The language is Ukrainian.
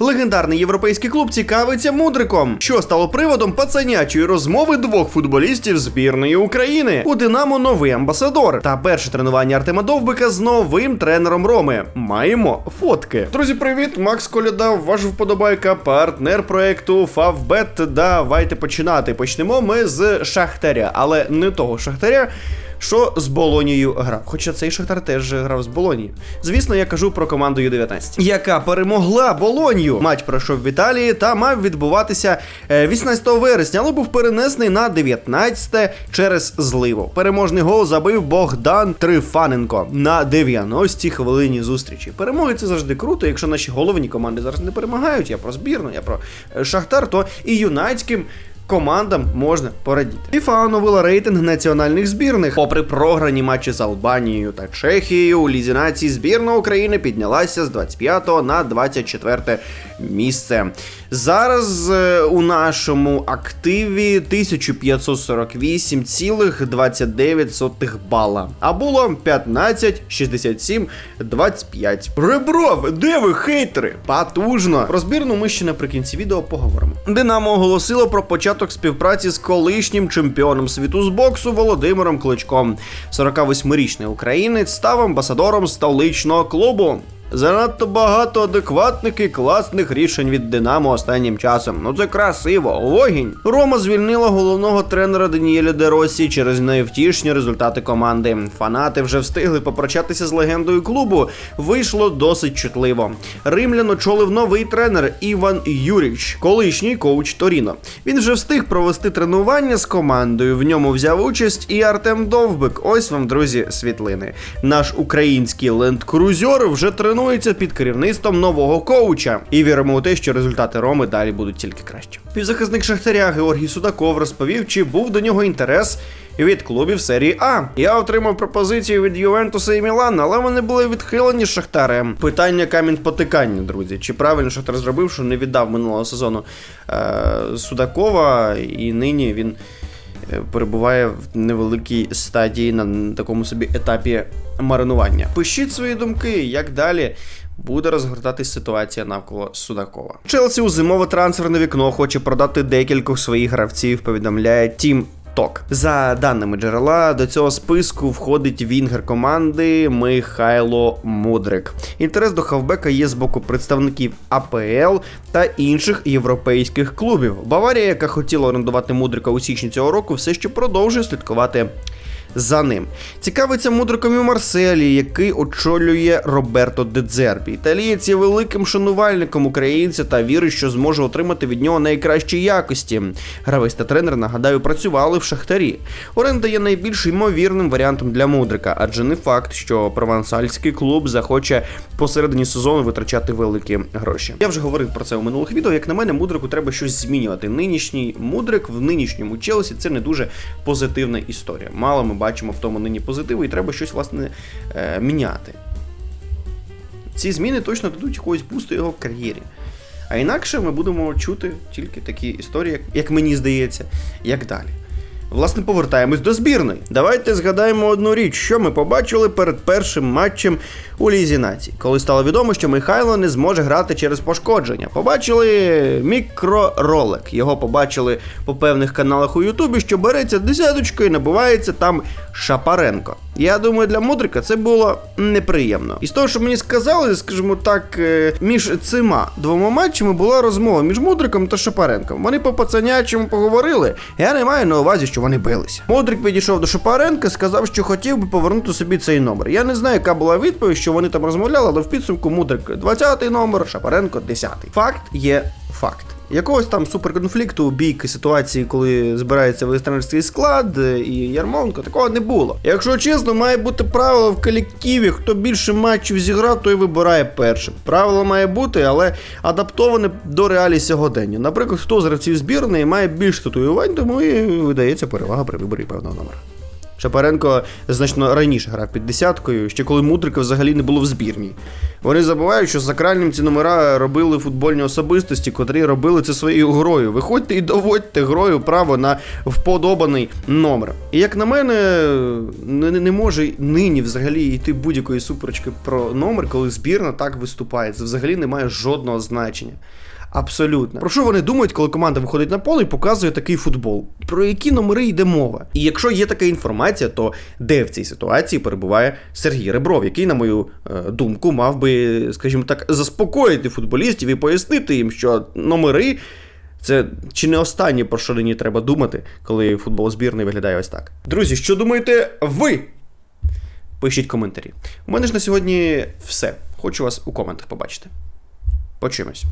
Легендарний європейський клуб цікавиться мудриком, що стало приводом пацанячої розмови двох футболістів збірної України. У Динамо новий амбасадор. Та перше тренування Артема Довбика з новим тренером Роми. Маємо фотки. Друзі, привіт! Макс Коляда, ваш вподобайка, партнер проекту Фавбет. Давайте починати. Почнемо ми з Шахтаря, але не того Шахтаря. Що з Болонією грав? Хоча цей Шахтар теж грав з Болонією. Звісно, я кажу про команду Ю-19, яка перемогла Болонію. Матч пройшов в Італії та мав відбуватися е, 18 вересня, але був перенесений на 19 через зливу. Переможний гол забив Богдан Трифаненко на 90-й хвилині зустрічі. Перемоги це завжди круто. Якщо наші головні команди зараз не перемагають, я про збірну, я про е, Шахтар, то і юнацьким командам можна порадіти. FIFA оновила рейтинг національних збірних. Попри програні матчі з Албанією та Чехією, у лізі націй збірна України піднялася з 25 на 24 місце. Зараз е, у нашому активі 1548,29 бала. А було 15, 67, 25. Ребров, де ви хейтери? Потужно. Про збірну ми ще наприкінці відео поговоримо. Динамо оголосило про початок співпраці з колишнім чемпіоном світу з боксу Володимиром Кличком. 48-річний українець став амбасадором столичного клубу. Занадто багато адекватних і класних рішень від Динамо останнім часом. Ну це красиво, вогінь. Рома звільнила головного тренера Даніеля Деросі через невтішні результати команди. Фанати вже встигли попрощатися з легендою клубу. Вийшло досить чутливо. Римлян очолив новий тренер Іван Юріч, колишній коуч Торіно. Він вже встиг провести тренування з командою. В ньому взяв участь і Артем Довбик. Ось вам, друзі, світлини. Наш український лендкрузер вже тренується під керівництвом нового коуча. І віримо у те, що результати Роми далі будуть тільки краще. Півзахисник Шахтаря Георгій Судаков розповів, чи був до нього інтерес. Від клубів серії А. Я отримав пропозицію від Ювентуса і Мілана, але вони були відхилені Шахтарем. Питання камінь потикання, друзі. Чи правильно Шахтар зробив, що не віддав минулого сезону е- Судакова, і нині він перебуває в невеликій стадії на такому собі етапі маринування. Пишіть свої думки, як далі. Буде розгортатись ситуація навколо Судакова. Челсі у зимове трансферне вікно хоче продати декількох своїх гравців, повідомляє Тім Ток. За даними джерела, до цього списку входить вінгер команди Михайло Мудрик. Інтерес до хавбека є з боку представників АПЛ та інших європейських клубів. Баварія, яка хотіла орендувати Мудрика у січні цього року, все ще продовжує слідкувати. За ним цікавиться мудриком і Марселі, який очолює Роберто Дедзербі. Італієць є великим шанувальником українця та вірить, що зможе отримати від нього найкращі якості. Гравець та тренер, нагадаю, працювали в Шахтарі. Оренда є найбільш ймовірним варіантом для мудрика, адже не факт, що провансальський клуб захоче посередині сезону витрачати великі гроші. Я вже говорив про це у минулих відео. Як на мене, мудрику треба щось змінювати. Нинішній мудрик в нинішньому Челсі це не дуже позитивна історія. Мало ми бачимо в тому нині позитиву, і треба щось власне е, міняти. Ці зміни точно дадуть якогось бусту його в кар'єрі. А інакше ми будемо чути тільки такі історії, як, як мені здається, як далі. Власне, повертаємось до збірної. Давайте згадаємо одну річ, що ми побачили перед першим матчем у Лізі націй, коли стало відомо, що Михайло не зможе грати через пошкодження. Побачили мікроролик. Його побачили по певних каналах у Ютубі, що береться десяточкою і набувається там Шапаренко. Я думаю, для Мудрика це було неприємно. І з того, що мені сказали, скажімо так, е, між цими двома матчами була розмова між Мудриком та Шапаренком. Вони по пацанячому поговорили. Я не маю на увазі, що вони билися. Мудрик підійшов до Шапаренка, сказав, що хотів би повернути собі цей номер. Я не знаю, яка була відповідь, що вони там розмовляли, але в підсумку Мудрик 20-й номер, Шапаренко 10-й. Факт є факт. Якогось там суперконфлікту, бійки ситуації, коли збирається велетренерський склад е, і Ярмоленко, такого не було. Якщо чесно, має бути правило в колективі, хто більше матчів зіграв, той вибирає першим. Правило має бути, але адаптоване до реалій сьогодення. Наприклад, хто з гравців збірної має більше татуювань, тому і видається перевага при виборі певного номера. Шапаренко значно раніше грав під десяткою, ще коли Мудрика взагалі не було в збірній. Вони забувають, що сакральним ці номера робили футбольні особистості, котрі робили це своєю грою. Виходьте і доводьте грою право на вподобаний номер. І як на мене, не, не може нині взагалі йти будь-якої суперечки про номер, коли збірна так виступає. Це взагалі не має жодного значення. Абсолютно. Про що вони думають, коли команда виходить на поле і показує такий футбол? Про які номери йде мова? І якщо є така інформація, то де в цій ситуації перебуває Сергій Ребров, який, на мою е, думку, мав би, скажімо так, заспокоїти футболістів і пояснити їм, що номери. Це чи не останнє, про що нині треба думати, коли футбол збірний виглядає ось так. Друзі, що думаєте ви? Пишіть коментарі. У мене ж на сьогодні все. Хочу вас у коментах побачити. Почуємось.